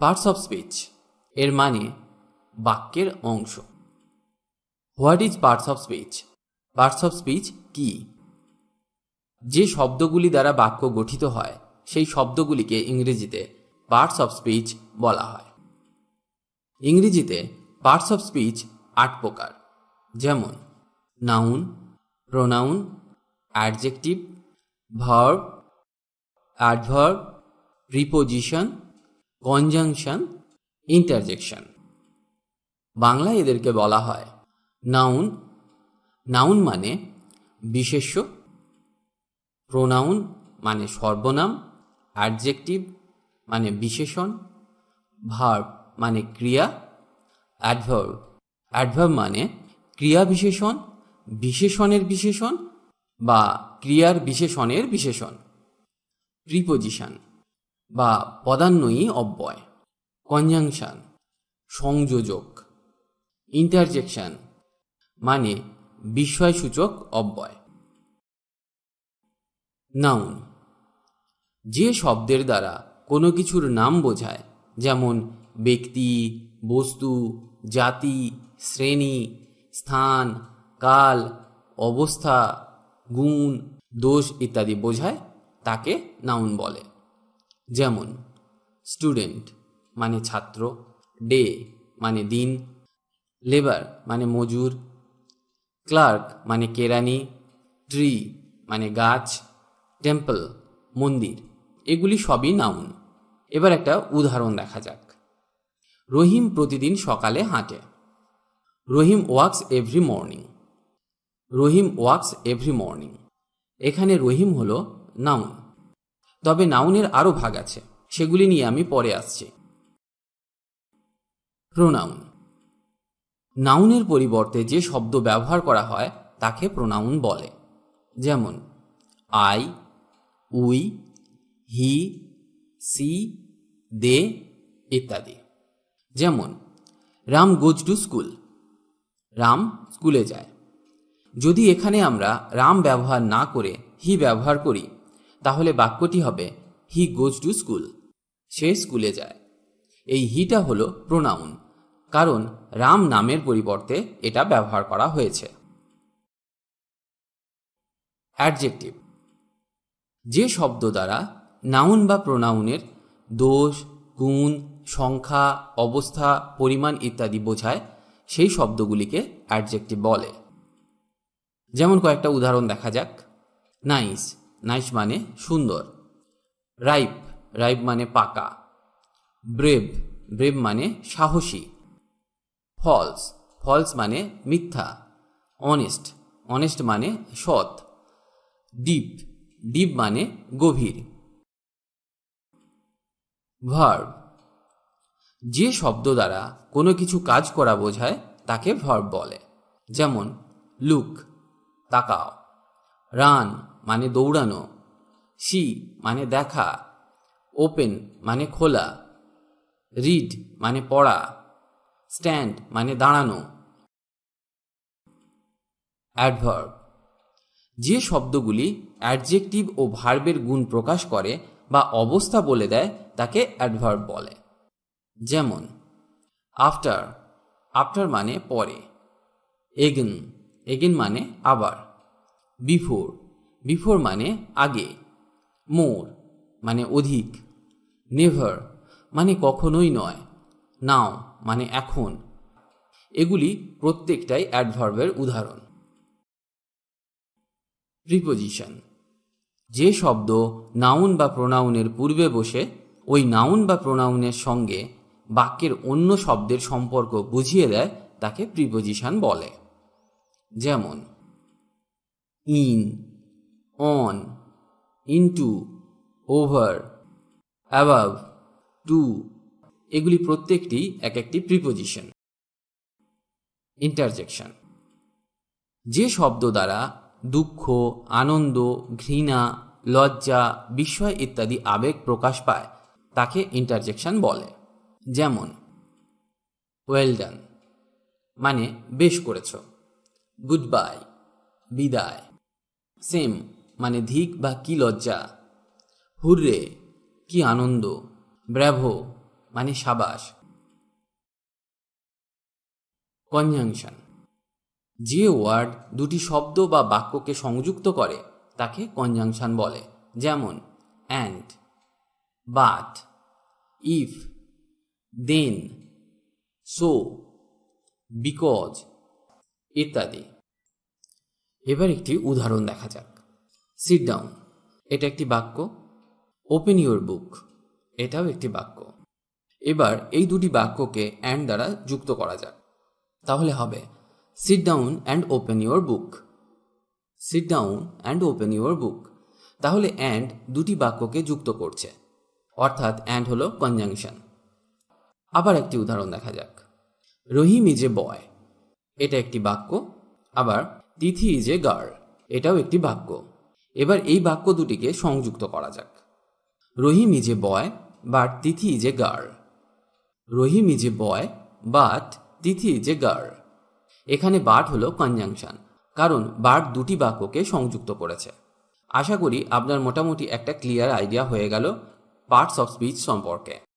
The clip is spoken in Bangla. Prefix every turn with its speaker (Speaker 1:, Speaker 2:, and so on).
Speaker 1: পার্টস অফ স্পিচ এর মানে বাক্যের অংশ। What is parts of speech parts of speech কি? যে শব্দগুলি দ্বারা বাক্য গঠিত হয়, সেই শব্দগুলিকে ইংরেজিতে পার্টস অফ স্পিচ বলা হয়। ইংরেজিতে পার্টস অফ স্পিচ আট প্রকার। যেমন noun pronoun adjective verb adverb preposition conjunction interjection বাংলায় এদেরকে বলা হয় নাউন নাউন মানে বিশেষ্য প্রোনাউন মানে সর্বনাম অ্যাডজেক্টিভ মানে বিশেষণ ভার্ব মানে ক্রিয়া অ্যাডভার্ব অ্যাডভার্ব মানে ক্রিয়া বিশেষণ, বিশেষণের বিশেষণ বা ক্রিয়ার বিশেষণের বিশেষণ। প্রিপোজিশন বা পদান্বয়ী অব্যয়। কনজাংশন, সংযোজক ইন্টারজেকশন মানে বিস্ময়সূচক অব্যয়। নাউন যে শব্দের দ্বারা কোনো কিছুর নাম বোঝায়, যেমন ব্যক্তি, বস্তু, জাতি, শ্রেণি, স্থান, কাল, অবস্থা, গুণ, দোষ ইত্যাদি বোঝায়, তাকে নাউন বলে। যেমন স্টুডেন্ট মানে ছাত্র ডে মানে দিন লেবার মানে মজুর ক্লার্ক মানে কেরানি ট্রি মানে গাছ টেম্পল মন্দির, এগুলি সবই নাউন এবার একটা উদাহরণ দেখা যাক। রহিম প্রতিদিন সকালে হাঁটে। Rahim walks every morning Rahim walks every morning এখানে রহিম হলো নাউন তবে নাউনের আরও ভাগ আছে। সেগুলি নিয়ে আমি পরে আসছি। প্রোনাউন। নাউনের পরিবর্তে যে শব্দ ব্যবহার করা হয়, তাকে প্রোনাউন বলে। যেমন, I, we, he, she, they, ইত্যাদি। যেমন, Ram goes to school. Ram স্কুলে যায়। যদি এখানে আমরা রাম ব্যবহার না করে হি ব্যবহার করি তাহলে বাক্যটি হবে হি গোজ টু স্কুল সে স্কুলে যায়। এই হিটা হলো প্রোনাউন কারণ রাম নামের পরিবর্তে এটা ব্যবহার করা হয়েছে। অ্যাডজেক্টিভ যে শব্দ দ্বারা নাউন বা প্রোনাউনের দোষ, গুণ, সংখ্যা, অবস্থা, পরিমাণ ইত্যাদি বোঝায়, সেই শব্দগুলিকে অ্যাডজেক্টিভ বলে। যেমন কয়েকটা উদাহরণ দেখা যাক। নাইস নাইস মানে সুন্দর। রাইপ রাইপ মানে পাকা। ব্রেভ ব্রেভ মানে সাহসী। ফলস ফলস মানে মিথ্যা। অনেস্ট অনেস্ট মানে সৎ। ডিপ ডিপ মানে গভীর। ভার্ব যে শব্দ দ্বারা কোনো কিছু কাজ করা বোঝায়, তাকে ভার্ব বলে। যেমন লুক তাকাও। রান মানে দৌড়ানো সি মানে দেখা ওপেন মানে খোলা রিড মানে পড়া স্ট্যান্ড মানে দাঁড়ানো অ্যাডভার্ব যে শব্দগুলি অ্যাডজেক্টিভ ও ভার্বের গুণ প্রকাশ করে বা অবস্থা বলে দেয়, তাকে অ্যাডভার্ব বলে। যেমন আফটার আফটার মানে পরে এগেন এগেন মানে আবার বিফোর বিফোর মানে আগে, মোর মানে অধিক, নেভার মানে কখনোই নয়, নাও মানে এখন। এগুলি প্রত্যেকটাই অ্যাডভার্বের উদাহরণ। প্রিপোজিশন। যে শব্দ নাউন বা প্রোনাউনের পূর্বে বসে, ওই নাউন বা প্রোনাউনের সঙ্গে বাক্যের অন্য শব্দের সম্পর্ক বুঝিয়ে দেয়, তাকে প্রিপোজিশন বলে। যেমন, in on into over above to এগুলি প্রত্যেকটি এক একটি প্রিপোজিশন ইন্টারজেকশন যে শব্দ দ্বারা দুঃখ, আনন্দ, ঘৃণা, লজ্জা, বিস্ময় ইত্যাদি আবেগ প্রকাশ পায়, তাকে ইন্টারজেকশন বলে। যেমন ওয়েল ডান মানে বেশ করেছ গুড বাই বিদায় সেম মানে ধিক বা কি লজ্জা? হুররে, কি আনন্দ? ব্র্যাভো মানে সাবাস। কনজাংশন। যে ওয়ার্ড দুটি শব্দ বা বাক্যকে সংযুক্ত করে, তাকে কনজাংশন বলে। যেমন, and, but, if, then, so, because, ইত্যাদি। এবার একটি উদাহরণ দেখা যাক। সিট ডাউন এটা একটি বাক্য। ওপেন ইউর বুক এটাও একটি বাক্য। এবার এই দুটি বাক্যকে অ্যান্ড দ্বারা যুক্ত করা যাক। তাহলে হবে sit down and open your book sit down and open your book তাহলে অ্যান্ড দুটি বাক্যকে যুক্ত করছে। অর্থাৎ অ্যান্ড হলো কনজাংশন আবার একটি উদাহরণ দেখা যাক। রহিম ইজ এ বয় এটা একটি বাক্য। আবার, তিথি ইজ এ গার্ল এটাও একটি বাক্য। এবার এই বাক্য দুটিকে সংযুক্ত করা যাক। Rahim is a boy, but Tithi is a girl. Rahim is a boy, but Tithi is a girl. এখানে বাট হলো কনজাংশন, কারণ বাট দুটি বাক্যকে সংযুক্ত করেছে। আশা করি আপনার মোটামুটি একটা ক্লিয়ার আইডিয়া হয়ে গেল পার্টস অফ স্পিচ সম্পর্কে।